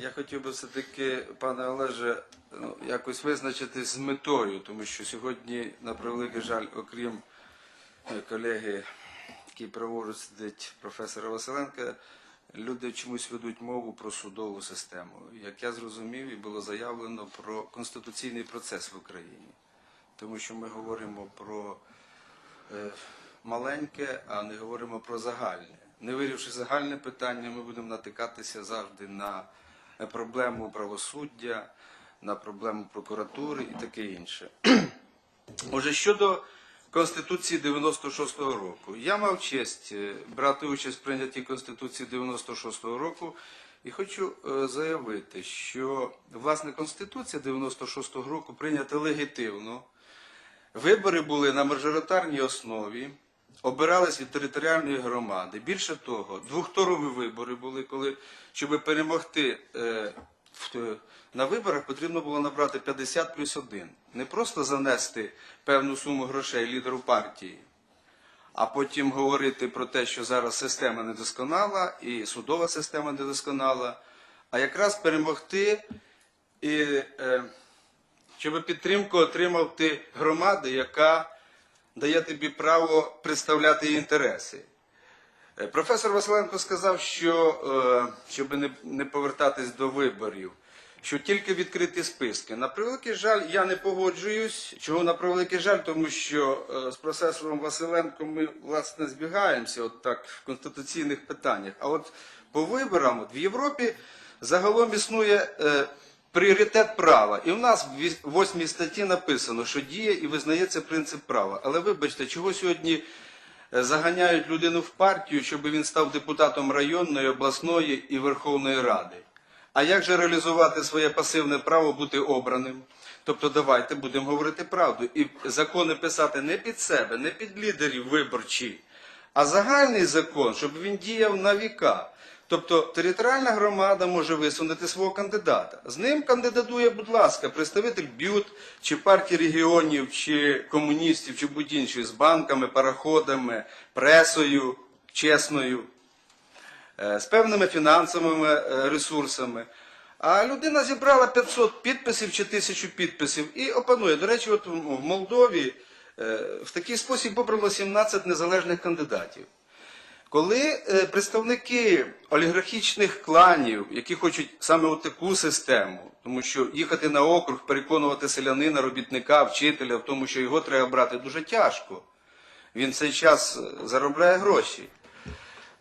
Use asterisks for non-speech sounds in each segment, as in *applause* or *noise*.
Я хотів би все-таки, пане Олеже, ну, якось визначити з метою, тому що сьогодні, на превеликий жаль, окрім е, колеги, який праворуч сидить професора Василенка, люди чомусь ведуть мову про судову систему. Як я зрозумів, і було заявлено про конституційний процес в Україні. Тому що ми говоримо про е, маленьке, а не говоримо про загальне. Не вирішивши загальне питання, ми будемо натикатися завжди на е, проблему правосуддя, на проблему прокуратури і таке інше. *clears throat* Отже, щодо Конституції 96-го року. Я мав честь е, брати участь в прийнятті Конституції 96-го року і хочу е, заявити, що власне Конституція 96-го року прийнята легітимно. Вибори були на мажоритарній основі, обирались від територіальної громади. Більше того, двохторові вибори були, коли, щоб перемогти е, в- на виборах, потрібно було набрати 50 плюс 1. Не просто занести певну суму грошей лідеру партії, а потім говорити про те, що зараз система недосконала і судова система недосконала, а якраз перемогти і. Е, щоб підтримку отримав ти громади, яка дає тобі право представляти інтереси. Е, Професор Василенко сказав, що е, щоб не, повертатись до виборів, що тільки відкриті списки. На превеликий жаль, я не погоджуюсь. Чого на превеликий жаль, тому що е, з професором Василенком ми власне збігаємося от так в конституційних питаннях. А от по виборам от в Європі загалом існує пріоритет права. І в нас в віс- восьмій статті написано, що діє і визнається принцип права. Але вибачте, чого сьогодні е, заганяють людину в партію, щоб він став депутатом районної, обласної і Верховної Ради. А як же реалізувати своє пасивне право бути обраним? Тобто давайте будемо говорити правду і закони писати не під себе, не під лідерів виборчі, а загальний закон, щоб він діяв на віка. Тобто територіальна громада може висунути свого кандидата. З ним кандидатує, будь ласка, представитель бют, чи партії регіонів, чи комуністів, чи будь-іншої з банками, пароходами, пресою чесною е, з певними фінансовими е, ресурсами. А людина зібрала 500 підписів чи 1000 підписів і опанує. До речі, от в в Молдові е, в такий спосіб обрало 17 незалежних кандидатів. Коли е, представники олігархічних кланів, які хочуть саме таку систему, тому що їхати на округ, переконувати селянина, робітника, вчителя в тому, що його треба брати дуже тяжко. Він цей час е, заробляє гроші.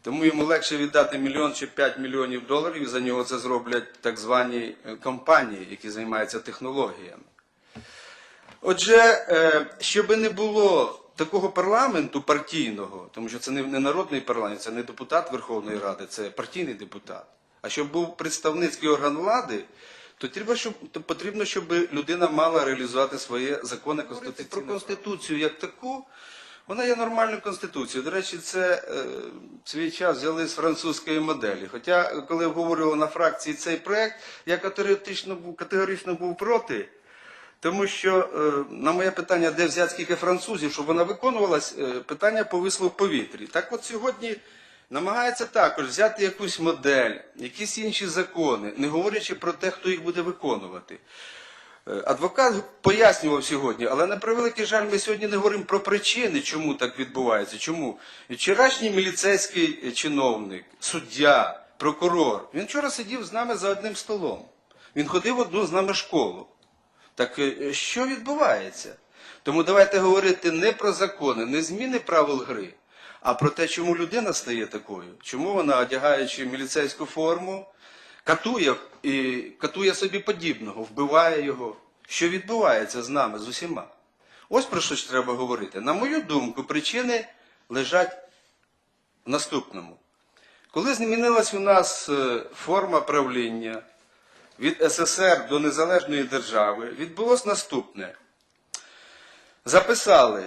Тому йому легше віддати мільйон чи 5 мільйонів доларів, і за нього це зроблять так звані е, компанії, які займаються технологіями. Отже, щоб не було такого парламенту партійного, тому що це не народний парламент, це не депутат Верховної Ради, це партійний депутат. А щоб був представницький орган влади, то треба, щоб то потрібно, щоб людина мала реалізувати своє законне конституцію. Про конституцію як таку, вона є нормальною конституцією. До речі, це е, свій час взяли з французької моделі. Хоча, коли обговорювали на фракції цей проект, я категорично був, категорично був проти. Тому що е, на моє питання, де взяти скільки французів, щоб вона виконувалась, е, питання повисло в повітрі. Так от сьогодні намагається також взяти якусь модель, якісь інші закони, не говорячи про те, хто їх буде виконувати. Е, Адвокат пояснював сьогодні, але на превеликий жаль, ми сьогодні не говоримо про причини, чому так відбувається. Чому? Вчорашній міліцейський чиновник, суддя, прокурор, він вчора сидів з нами за одним столом. Він ходив в одну з нами школу. Так е, що відбувається? Тому давайте говорити не про закони, не зміни правил гри, а про те, чому людина стає такою, чому вона, одягаючи міліцейську форму, катує і катує собі подібного, вбиває його. Що відбувається з нами, з усіма? Ось про що ж треба говорити. На мою думку, причини лежать в наступному. Коли змінилась у нас е, форма правління, від СССР до незалежної держави відбулось наступне. Записали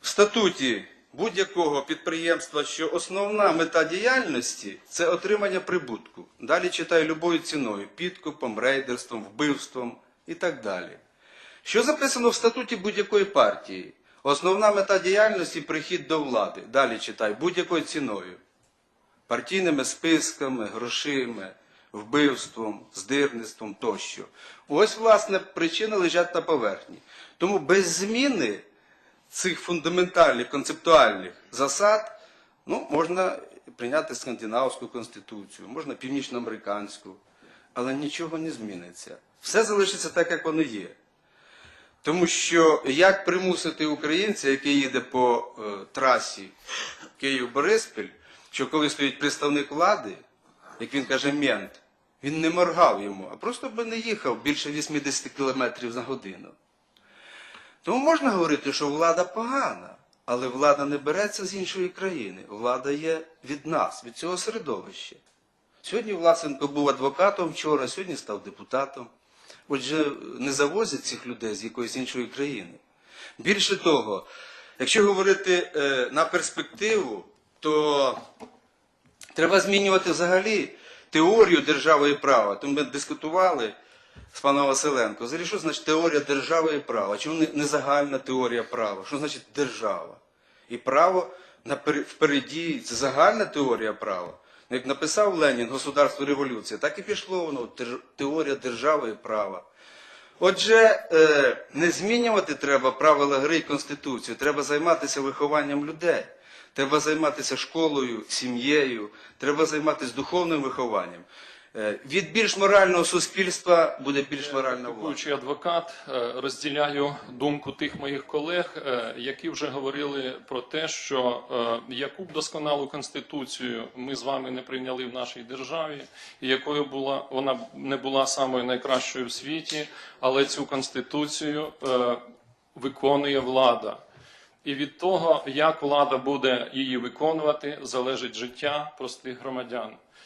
в статуті будь-якого підприємства, що основна мета діяльності це отримання прибутку. Далі читаю любою ціною підкупом, рейдерством, вбивством і так далі. Що записано в статуті будь-якої партії? Основна мета діяльності прихід до влади. Далі читай будь-якою ціною партійними списками, грошима, вбивством, здирництвом тощо. Ось, власне, причини лежать на поверхні. Тому без зміни цих фундаментальних концептуальних засад ну, можна прийняти скандинавську конституцію, можна північноамериканську, але нічого не зміниться. Все залишиться так, як воно є. Тому що як примусити українця, який їде по е, трасі Київ-Бориспіль, що коли стоїть представник влади, як він каже, мент, він не моргав йому, а просто би не їхав більше 80 км на годину. Тому можна говорити, що влада погана, але влада не береться з іншої країни. Влада є від нас, від цього середовища. Сьогодні Власенко був адвокатом вчора, сьогодні став депутатом. Отже, не завозять цих людей з якоїсь іншої країни. Більше того, якщо говорити е, на перспективу, то треба змінювати взагалі теорію держави і права. Тому ми дискутували з паном Василенко. Взагалі, що значить теорія держави і права? Чому не, загальна теорія права? Що значить держава? І право впереді це загальна теорія права. Ну, Як написав Ленін Государство революція, так і пішло воно теорія держави і права. Отже, е, не змінювати треба правила гри і конституцію. Треба займатися вихованням людей. Треба займатися школою, сім'єю, треба займатися духовним вихованням. Е, від більш морального суспільства буде більш моральна влада. Практикуючий адвокат, е, розділяю думку тих моїх колег, е, які вже говорили про те, що е, яку б досконалу конституцію ми з вами не прийняли в нашій державі, і якою була вона не була самою найкращою в світі, але цю конституцію е, виконує влада. І від того, як влада буде її виконувати, залежить життя простих громадян.